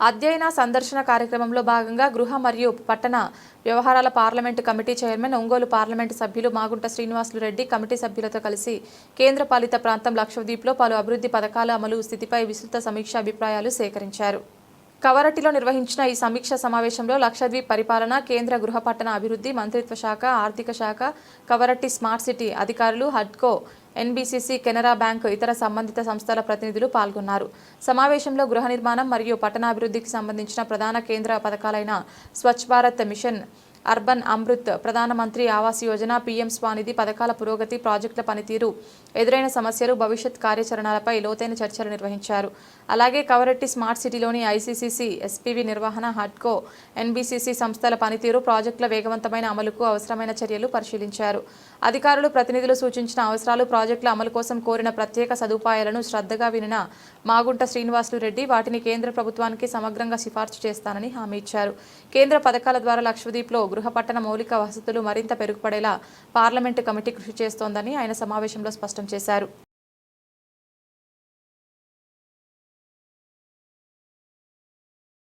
అధ్యయన సందర్శన కార్యక్రమంలో భాగంగా గృహ మరియు పట్టణ వ్యవహారాల parliament committee chairman Ongole parliament సభ్యులు మాగుంట శ్రీనివాసులు రెడ్డి కమిటీ సభ్యులతో కలిసి కేంద్ర పాలిత ప్రాంతం లక్షద్వీప్లో పలు అభివృద్ధి పథకాల అమలు స్థితిపై విస్తృత సమీక్ష అభిప్రాయాలు సేకరించారు. కవరట్టిలో నిర్వహించిన ఈ సమీక్ష సమావేశంలో లక్షద్వీప్ పరిపాలన కేంద్ర గృహపట్టణ అభివృద్ధి మంత్రిత్వ శాఖ ఆర్థిక శాఖ కవరట్టి స్మార్ట్ సిటీ అధికారులు హడ్కో ఎన్బీసీసీ కెనరా బ్యాంక్ ఇతర సంబంధిత సంస్థల ప్రతినిధులు పాల్గొన్నారు. సమావేశంలో గృహ నిర్మాణం మరియు పట్టణాభివృద్ధికి సంబంధించిన ప్రధాన కేంద్ర పథకాలైన Swachh Bharat mission urban Amrut Pradhanmantri Awas Yojana PM SVANidhi పథకాల పురోగతి ప్రాజెక్టుల పనితీరు ఎదురైన సమస్యలు భవిష్యత్ కార్యాచరణలపై లోతైన చర్చలు నిర్వహించారు. అలాగే కవరెట్టి స్మార్ట్ సిటీలోని ఐసీసీసీ ఎస్పీవీ నిర్వహణ హడ్కో ఎన్బీసీసీ సంస్థల పనితీరు ప్రాజెక్టుల వేగవంతమైన అమలుకు అవసరమైన చర్యలు పరిశీలించారు. అధికారులు ప్రతినిధులు సూచించిన అవసరాలు ప్రాజెక్టుల అమలు కోసం కోరిన ప్రత్యేక సదుపాయాలను శ్రద్ధగా వినిన మాగుంట శ్రీనివాసులు రెడ్డి వాటిని కేంద్ర ప్రభుత్వానికి సమగ్రంగా సిఫార్సు చేస్తానని హామీ ఇచ్చారు. కేంద్ర పథకాల ద్వారా లక్షద్వీప్లో గృహపట్టణ మౌలిక వసతులు మరింత పెరుగుపడేలా పార్లమెంటు కమిటీ కృషి చేస్తోందని ఆయన సమావేశంలో స్పష్టం చేశారు.